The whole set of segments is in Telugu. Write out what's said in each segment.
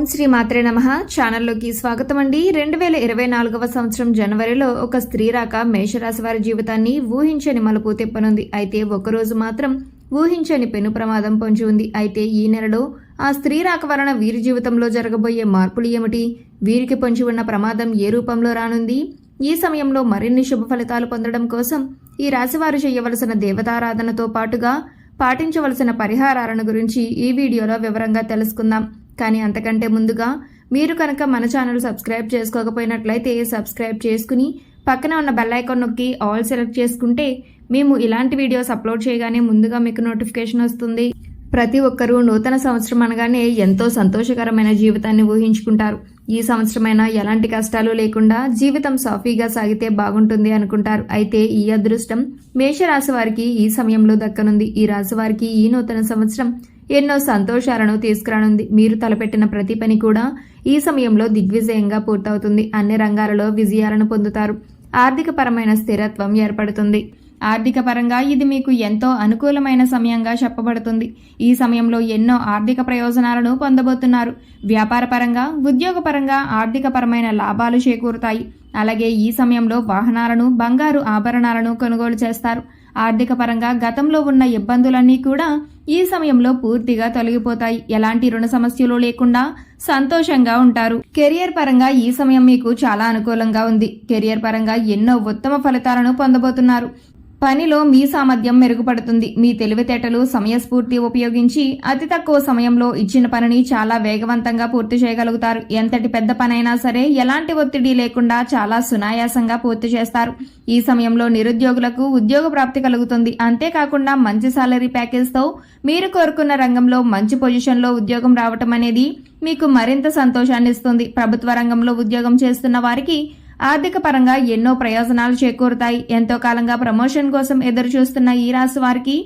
ఓం శ్రీ మాత్రే నమ. ఛానల్లోకి స్వాగతం అండి రెండు వేల ఇరవై నాలుగవ సంవత్సరం జనవరిలో ఒక స్త్రీ రాక మేషరాశి వారి జీవితాన్ని ఊహించని మలుపు తిప్పనుంది. అయితే ఒకరోజు మాత్రం ఊహించని పెను ప్రమాదం పొంచి ఉంది. అయితే ఈ నెలలో ఆ స్త్రీ రాక వలన వీరి జీవితంలో జరగబోయే మార్పులు ఏమిటి? వీరికి పొంచి ఉన్న ప్రమాదం ఏ రూపంలో రానుంది? ఈ సమయంలో మరిన్ని శుభ ఫలితాలు పొందడం కోసం ఈ రాశివారు చేయవలసిన దేవతారాధనతో పాటుగా పాటించవలసిన పరిహారాలను గురించి ఈ వీడియోలో వివరంగా తెలుసుకుందాం. కానీ అంతకంటే ముందుగా మీరు కనుక మన ఛానల్ సబ్స్క్రైబ్ చేసుకోకపోయినట్లయితే సబ్స్క్రైబ్ చేసుకుని పక్కన ఉన్న బెల్ ఐకాన్ నొక్కి ఆల్ సెలెక్ట్ చేసుకుంటే మేము ఇలాంటి వీడియోస్ అప్లోడ్ చేయగానే ముందుగా మీకు నోటిఫికేషన్ వస్తుంది. ప్రతి ఒక్కరూ నూతన సంవత్సరం అనగానే ఎంతో సంతోషకరమైన జీవితాన్ని ఊహించుకుంటారు. ఈ సంవత్సరమైనా ఎలాంటి కష్టాలు లేకుండా జీవితం సాఫీగా సాగితే బాగుంటుంది అనుకుంటారు. అయితే ఈ అదృష్టం మేషరాశి వారికి ఈ సమయంలో దక్కనుంది. ఈ రాశి వారికి ఈ నూతన సంవత్సరం ఎన్నో సంతోషాలను తీసుకురానుంది. మీరు తలపెట్టిన ప్రతి పని కూడా ఈ సమయంలో దిగ్విజయంగా పూర్తవుతుంది. అన్ని రంగాలలో విజయాలను పొందుతారు. ఆర్థిక పరమైన స్థిరత్వం ఏర్పడుతుంది. ఆర్థిక పరంగా ఇది మీకు ఎంతో అనుకూలమైన సమయంగా చెప్పబడుతుంది. ఈ సమయంలో ఎన్నో ఆర్థిక ప్రయోజనాలను పొందబోతున్నారు. వ్యాపార పరంగా ఉద్యోగపరంగా ఆర్థిక పరమైన లాభాలు చేకూరుతాయి. అలాగే ఈ సమయంలో వాహనాలను బంగారు ఆభరణాలను కొనుగోలు చేస్తారు. ఆర్థిక పరంగా గతంలో ఉన్న ఇబ్బందులన్నీ కూడా ఈ సమయంలో పూర్తిగా తొలగిపోతాయి. ఎలాంటి రుణ సమస్యలు లేకుండా సంతోషంగా ఉంటారు. కెరియర్ పరంగా ఈ సమయం మీకు చాలా అనుకూలంగా ఉంది. కెరియర్ పరంగా ఎన్నో ఉత్తమ ఫలితాలను పొందబోతున్నారు. పనిలో మీ సామర్థ్యం మెరుగుపడుతుంది. మీ తెలివితేటలు సమయస్ఫూర్తి ఉపయోగించి అతి తక్కువ సమయంలో ఇచ్చిన పనిని చాలా వేగవంతంగా పూర్తి చేయగలుగుతారు. ఎంతటి పెద్ద పనైనా సరే ఎలాంటి ఒత్తిడి లేకుండా చాలా సునాయాసంగా పూర్తి చేస్తారు. ఈ సమయంలో నిరుద్యోగులకు ఉద్యోగ ప్రాప్తి కలుగుతుంది. అంతేకాకుండా మంచి సాలరీ ప్యాకేజ్తో మీరు కోరుకున్న రంగంలో మంచి పొజిషన్లో ఉద్యోగం రావటం అనేది మీకు మరింత సంతోషాన్ని ఇస్తుంది. ప్రభుత్వ రంగంలో ఉద్యోగం చేస్తున్న వారికి ఆర్థిక పరంగా ఎన్నో ప్రయోజనాలు చేకూరుతాయి. ఎంతో కాలంగా ప్రమోషన్ కోసం ఎదురు చూస్తున్న ఈ రాశి వారికి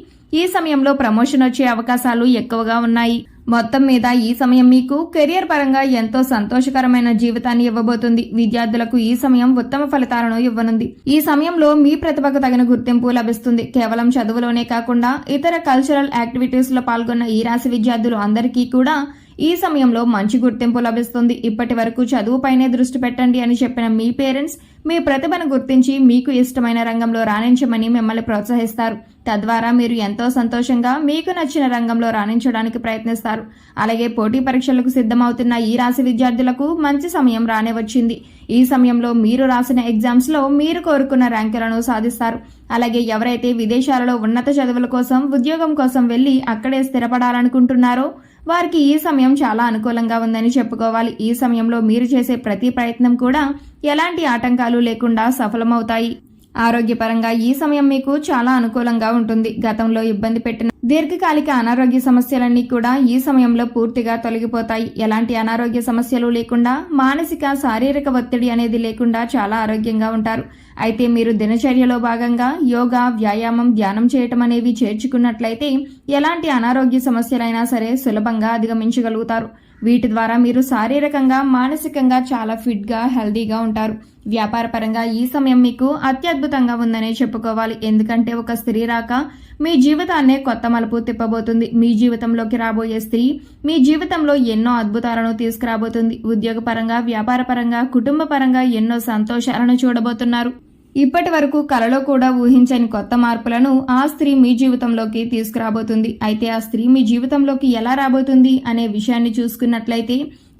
ఈ సమయంలో ప్రమోషన్ వచ్చే అవకాశాలు ఎక్కువగా ఉన్నాయి. మొత్తం మీద ఈ సమయం మీకు కెరియర్ పరంగా ఎంతో సంతోషకరమైన జీవితాన్ని ఇవ్వబోతుంది. విద్యార్థులకు ఈ సమయం ఉత్తమ ఫలితాలను ఇవ్వనుంది. ఈ సమయంలో మీ ప్రతిభకు తగిన గుర్తింపు లభిస్తుంది. కేవలం చదువులోనే కాకుండా ఇతర కల్చరల్ యాక్టివిటీస్లో పాల్గొన్న ఈ రాశి విద్యార్థులు అందరికీ కూడా ఈ సమయంలో మంచి గుర్తింపు లభిస్తుంది. ఇప్పటి వరకు చదువుపైనే దృష్టి పెట్టండి అని చెప్పిన మీ పేరెంట్స్ మీ ప్రతిభను గుర్తించి మీకు ఇష్టమైన రంగంలో రాణించమని మిమ్మల్ని ప్రోత్సహిస్తారు. తద్వారా మీరు ఎంతో సంతోషంగా మీకు నచ్చిన రంగంలో రాణించడానికి ప్రయత్నిస్తారు. అలాగే పోటీ పరీక్షలకు సిద్ధమవుతున్న ఈ రాశి విద్యార్థులకు మంచి సమయం రానే వచ్చింది ఈ సమయంలో మీరు రాసిన ఎగ్జామ్స్లో మీరు కోరుకున్న ర్యాంకులను సాధిస్తారు. అలాగే ఎవరైతే విదేశాలలో ఉన్నత చదువుల కోసం ఉద్యోగం కోసం వెళ్ళి అక్కడే స్థిరపడాలనుకుంటున్నారో వారికి ఈ సమయం చాలా అనుకూలంగా ఉందని చెప్పుకోవాలి. ఈ సమయంలో మీరు చేసే ప్రతి ప్రయత్నం కూడా ఎలాంటి ఆటంకాలు లేకుండా సఫలమవుతాయి. ఆరోగ్యపరంగా ఈ సమయం మీకు చాలా అనుకూలంగా ఉంటుంది. గతంలో ఇబ్బంది పెట్టిన దీర్ఘకాలిక అనారోగ్య సమస్యలన్నీ కూడా ఈ సమయంలో పూర్తిగా తొలగిపోతాయి. ఎలాంటి అనారోగ్య సమస్యలు లేకుండా మానసిక శారీరక ఒత్తిడి అనేది లేకుండా చాలా ఆరోగ్యంగా ఉంటారు. అయితే మీరు దినచర్యలో భాగంగా యోగా వ్యాయామం ధ్యానం చేయటం అనేవి చేర్చుకున్నట్లయితే ఎలాంటి అనారోగ్య సమస్యలైనా సరే సులభంగా అధిగమించగలుగుతారు. వీటి ద్వారా మీరు శారీరకంగా మానసికంగా చాలా ఫిట్గా హెల్దీగా ఉంటారు. వ్యాపార పరంగా ఈ సమయం మీకు అత్యద్భుతంగా ఉందనే చెప్పుకోవాలి. ఎందుకంటే ఒక స్త్రీ రాక మీ జీవితాన్నే కొత్త మలుపు తిప్పబోతుంది. మీ జీవితంలోకి రాబోయే స్త్రీ మీ జీవితంలో ఎన్నో అద్భుతాలను తీసుకురాబోతుంది. ఉద్యోగపరంగా వ్యాపారపరంగా కుటుంబ పరంగా ఎన్నో సంతోషాలను చూడబోతున్నారు. ఇప్పటి వరకు కలలో కూడా ఊహించని కొత్త మార్పులను ఆ స్త్రీ మీ జీవితంలోకి తీసుకురాబోతుంది. అయితే ఆ స్త్రీ మీ జీవితంలోకి ఎలా రాబోతుంది అనే విషయాన్ని చూసుకున్నట్లయితే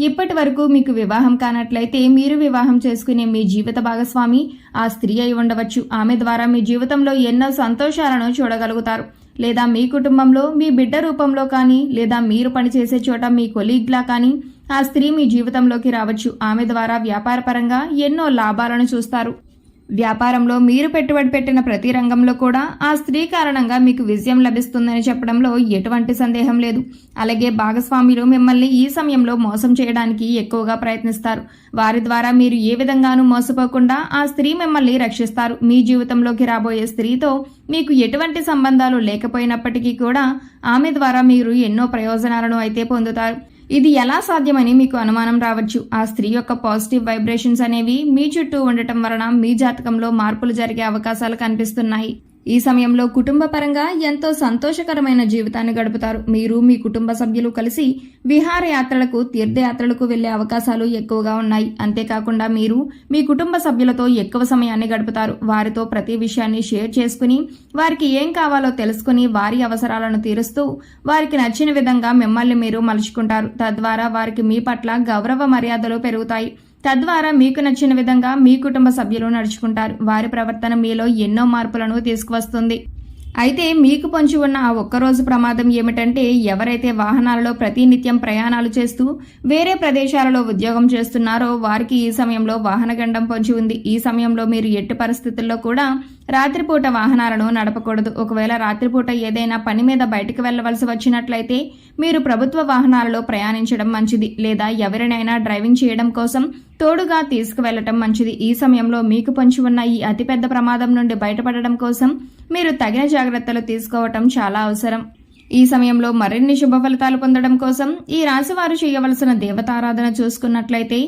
ఇప్పటి వరకు మీకు వివాహం కానట్లయితే మీరు వివాహం చేసుకునే మీ జీవిత భాగస్వామి ఆ స్త్రీ అయి ఉండవచ్చు. ఆమె ద్వారా మీ జీవితంలో ఎన్నో సంతోషాలను చూడగలుగుతారు. లేదా మీ కుటుంబంలో మీ బిడ్డ రూపంలో కానీ లేదా మీరు పనిచేసే చోట మీ కొలీగ్లా కానీ ఆ స్త్రీ మీ జీవితంలోకి రావచ్చు. ఆమె ద్వారా వ్యాపారపరంగా ఎన్నో లాభాలను చూస్తారు. వ్యాపారంలో మీరు పెట్టుబడి పెట్టిన ప్రతి రంగంలో కూడా ఆ స్త్రీ కారణంగా మీకు విజయం లభిస్తుందని చెప్పడంలో ఎటువంటి సందేహం లేదు. అలాగే భాగస్వాములు మిమ్మల్ని ఈ సమయంలో మోసం చేయడానికి ఎక్కువగా ప్రయత్నిస్తారు. వారి ద్వారా మీరు ఏ విధంగానూ మోసపోకుండా ఆ స్త్రీ మిమ్మల్ని రక్షిస్తారు. మీ జీవితంలోకి రాబోయే స్త్రీతో మీకు ఎటువంటి సంబంధాలు లేకపోయినప్పటికీ కూడా ఆమె ద్వారా మీరు ఎన్నో ప్రయోజనాలను అయితే పొందుతారు. ఇది ఎలా సాధ్యమని మీకు అనుమానం రావచ్చు. ఆ స్త్రీ యొక్క పాజిటివ్ వైబ్రేషన్స్ అనేవి మీ చుట్టూ ఉండటం వలన మీ జాతకంలో మార్పులు జరిగే అవకాశాలు కనిపిస్తున్నాయి. ఈ సమయంలో కుటుంబ పరంగా ఎంతో సంతోషకరమైన జీవితాన్ని గడుపుతారు. మీరు మీ కుటుంబ సభ్యులు కలిసి విహారయాత్రలకు తీర్థయాత్రలకు వెళ్ళే అవకాశాలు ఎక్కువగా ఉన్నాయి. అంతేకాకుండా మీరు మీ కుటుంబ సభ్యులతో ఎక్కువ సమయాన్ని గడుపుతారు. వారితో ప్రతి విషయాన్ని షేర్ చేసుకుని వారికి ఏం కావాలో తెలుసుకుని వారి అవసరాలను తీరుస్తూ వారికి నచ్చిన విధంగా మిమ్మల్ని మీరు మలుచుకుంటారు. తద్వారా వారికి మీ పట్ల గౌరవ మర్యాదలు పెరుగుతాయి. తద్వారా మీకు నచ్చిన విధంగా మీ కుటుంబ సభ్యులు నడుచుకుంటారు. వారి ప్రవర్తన మీలో ఎన్నో మార్పులను తీసుకువస్తుంది. అయితే మీకు పొంచి ఉన్న ఆ ఒక్కరోజు ప్రమాదం ఏమిటంటే ఎవరైతే వాహనాలలో ప్రతినిత్యం ప్రయాణాలు చేస్తూ వేరే ప్రదేశాలలో ఉద్యోగం చేస్తున్నారో వారికి ఈ సమయంలో వాహనగండం పొంచి ఉంది. ఈ సమయంలో మీరు ఎట్టి పరిస్థితుల్లో కూడా రాత్రిపూట వాహనాలను నడపకూడదు. ఒకవేళ రాత్రిపూట ఏదైనా పని మీద బయటకు వెళ్ళవలసి వచ్చినట్లయితే మీరు ప్రభుత్వ వాహనాలలో ప్రయాణించడం మంచిది. లేదా ఎవరినైనా డ్రైవింగ్ చేయడం కోసం తోడుగా తీసుకువెళ్ళటం మంచిది. ఈ సమయంలో మీకు పొంచి ఉన్న ఈ అతిపెద్ద ప్రమాదం నుండి బయటపడడం కోసం మీరు తగిన జాగ్రత్తలు తీసుకోవటం చాలా అవసరం. ఈ సమయంలో మరిన్ని శుభ ఫలితాలు పొందడం కోసం ఈ రాశివారు చేయవలసిన దేవతారాధన చూసుకున్నట్లయితే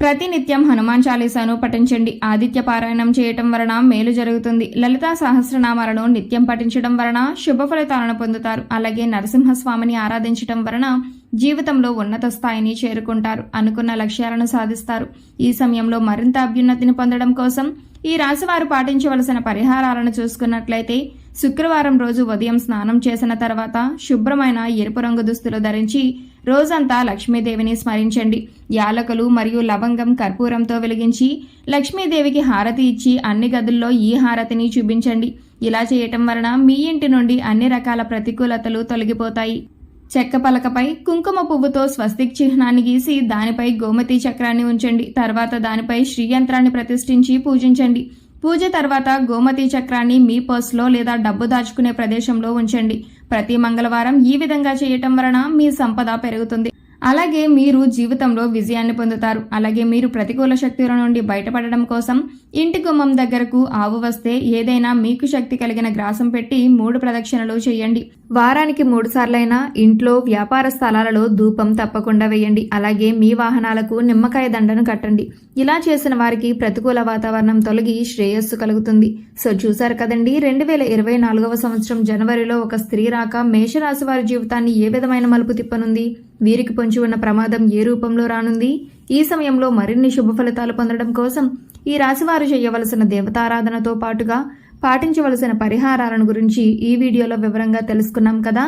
ప్రతినిత్యం హనుమాన్ చాలీసాను పఠించండి. ఆదిత్య పారాయణం చేయటం వలన మేలు జరుగుతుంది. లలితా సహస్రనామాలను నిత్యం పఠించడం వలన శుభ ఫలితాలను పొందుతారు. అలాగే నరసింహస్వామిని ఆరాధించటం వలన జీవితంలో ఉన్నత స్థాయిని చేరుకుంటారు. అనుకున్న లక్ష్యాలను సాధిస్తారు. ఈ సమయంలో మరింత అభ్యున్నతిని పొందడం కోసం ఈ రాశివారు పాటించవలసిన పరిహారాలను చూసుకున్నట్లయితే శుక్రవారం రోజు ఉదయం స్నానం చేసిన తర్వాత శుభ్రమైన ఎరుపు రంగు దుస్తులు ధరించి రోజంతా లక్ష్మీదేవిని స్మరించండి. యాలకులు మరియు లవంగం కర్పూరంతో వెలిగించి లక్ష్మీదేవికి హారతి ఇచ్చి అన్ని గదుల్లో ఈ హారతిని చూపించండి. ఇలా చేయటం వలన మీ ఇంటి నుండి అన్ని రకాల ప్రతికూలతలు తొలగిపోతాయి. చెక్క పలకపై కుంకుమ పువ్వుతో స్వస్తిక్ చిహ్నాన్ని గీసి దానిపై గోమతి చక్రాన్ని ఉంచండి. తర్వాత దానిపై శ్రీయంత్రాన్ని ప్రతిష్ఠించి పూజించండి. పూజ తర్వాత గోమతి చక్రాన్ని మీ పర్స్లో లేదా డబ్బు దాచుకునే ప్రదేశంలో ఉంచండి. ప్రతి మంగళవారం ఈ విధంగా చేయటం వలన మీ సంపద పెరుగుతుంది. అలాగే మీరు జీవితంలో విజయాన్ని పొందుతారు. అలాగే మీరు ప్రతికూల శక్తుల నుండి బయటపడడం కోసం ఇంటి గుమ్మం దగ్గరకు ఆవు వస్తే ఏదైనా మీకు శక్తి కలిగిన గ్రాసం పెట్టి మూడు ప్రదక్షిణలు చేయండి. వారానికి మూడు సార్లైనా ఇంట్లో వ్యాపార స్థలాలలో ధూపం తప్పకుండా వేయండి. అలాగే మీ వాహనాలకు నిమ్మకాయ దండను కట్టండి. ఇలా చేసిన వారికి ప్రతికూల వాతావరణం తొలగి శ్రేయస్సు కలుగుతుంది. సో చూసారు కదండి రెండు వేల ఇరవై నాలుగవ సంవత్సరం జనవరిలో ఒక స్త్రీ రాక మేషరాశి వారి జీవితాన్ని ఏ విధమైన మలుపు తిప్పనుంది? వీరికి పొంచి ఉన్న ప్రమాదం ఏ రూపంలో రానుంది? ఈ సమయంలో మరిన్ని శుభ ఫలితాలు పొందడం కోసం ఈ రాశివారు చేయవలసిన దేవతారాధనతో పాటుగా పాటించవలసిన పరిహారాలను గురించి ఈ వీడియోలో వివరంగా తెలుసుకున్నాం కదా.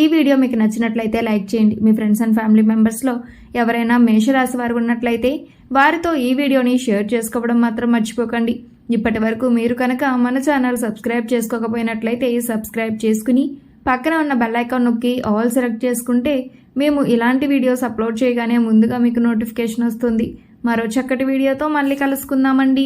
ఈ వీడియో మీకు నచ్చినట్లయితే లైక్ చేయండి. మీ ఫ్రెండ్స్ అండ్ ఫ్యామిలీ మెంబర్స్లో ఎవరైనా మేషరాశి వారు ఉన్నట్లయితే వారితో ఈ వీడియోని షేర్ చేసుకోవడం మాత్రం మర్చిపోకండి. ఇప్పటి వరకు మీరు కనుక మన ఛానల్ సబ్స్క్రైబ్ చేసుకోకపోయినట్లయితే సబ్స్క్రైబ్ చేసుకుని పక్కన ఉన్న బెల్ ఐకాన్ నొక్కి ఆల్ సెలెక్ట్ చేసుకుంటే మేము ఇలాంటి వీడియోస్ అప్లోడ్ చేయగానే ముందుగా మీకు నోటిఫికేషన్ వస్తుంది. మరో చక్కటి వీడియోతో మళ్ళీ కలుసుకుందామండి.